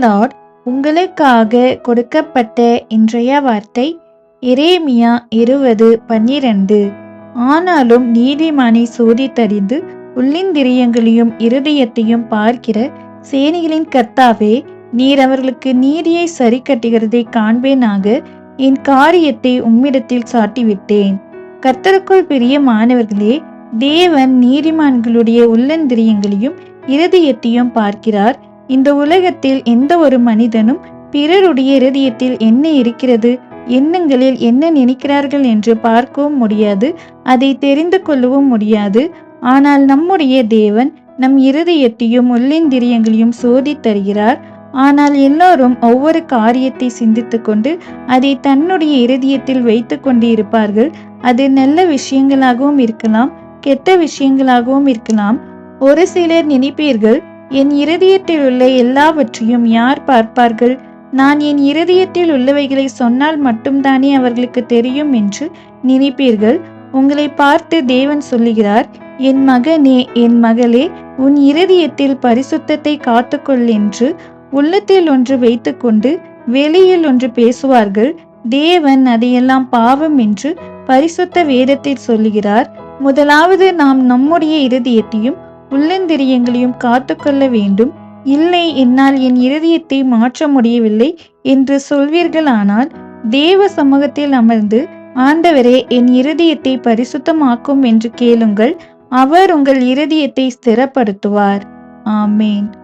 Lord உங்களுக்காக கொடுக்கப்பட்ட இன்றைய வார்த்தை இரேமியா இருபது பன்னிரண்டு. ஆனாலும் நீதிமானை சோதித்தறிந்து உள்ளிந்திரியங்களையும் இருதயத்தையும் பார்க்கிற சேனைகளின் கர்த்தாவே நீர் அவர்களுக்கு நீதியை சரி கட்டுகிறதை காண்பேனாக என் காரியத்தை உம்மிடத்தில் சாட்டிவிட்டேன். கர்த்தருக்குள் பிரியமானவர்களே தேவன் நீதிமான்களுடைய உள்ளந்திரியங்களையும் இருதயத்தையும் பார்க்கிறார். இந்த உலகத்தில் எந்த ஒரு மனிதனும் பிறருடைய இருதயத்தில் என்ன இருக்கிறது எண்ணங்களில் என்ன நினைக்கிறார்கள் என்று பார்க்கவும் முடியாது அதை தெரிந்து கொள்ளவும் முடியாது. ஆனால் நம்முடைய தேவன் நம் இருதயத்தையும் உள்ளிந்திரியங்களையும் சோதித்தருகிறார் ஆனால் எல்லோரும் ஒவ்வொரு காரியத்தை சிந்தித்து கொண்டு அதை தன்னுடைய இருதயத்தில் வைத்து கொண்டு இருப்பார்கள் அது நல்ல விஷயங்களாகவும் இருக்கலாம். கெட்ட விஷயங்களாகவும் இருக்கலாம். ஒரு சிலர் நினைப்பீர்கள் என் இருதயத்தில் உள்ள எல்லாவற்றையும் யார் பார்ப்பார்கள்? நான் என் இருதயத்தில் உள்ளவைகளை சொன்னால் மட்டும்தானே அவர்களுக்கு தெரியும் என்று நினைப்பீர்கள். உங்களை பார்த்து தேவன் சொல்லுகிறார் என் மகனே என் மகளே உன் இருதயத்தில் பரிசுத்தத்தை காத்துக்கொள் என்று உள்ளத்தில் ஒன்று வைத்துக்கொண்டு வெளியில் ஒன்று பேசுவார்கள். தேவன் அதையெல்லாம் பாவம் என்று பரிசுத்த வேதத்தில் சொல்லுகிறார். முதலாவது நாம் நம்முடைய இருதயத்தையும் உள்ளந்திரியங்களையும் காத்துக்கொள்ள வேண்டும். இல்லை என்னால் என் இருதயத்தை மாற்ற முடியவில்லை என்று சொல்வீர்களானால் தேவ சமூகத்தில் அமர்ந்து ஆண்டவரே என் இருதயத்தை பரிசுத்தமாக்கும் என்று கேளுங்கள். அவர் உங்கள் இருதயத்தை ஸ்திரப்படுத்துவார். ஆமேன்.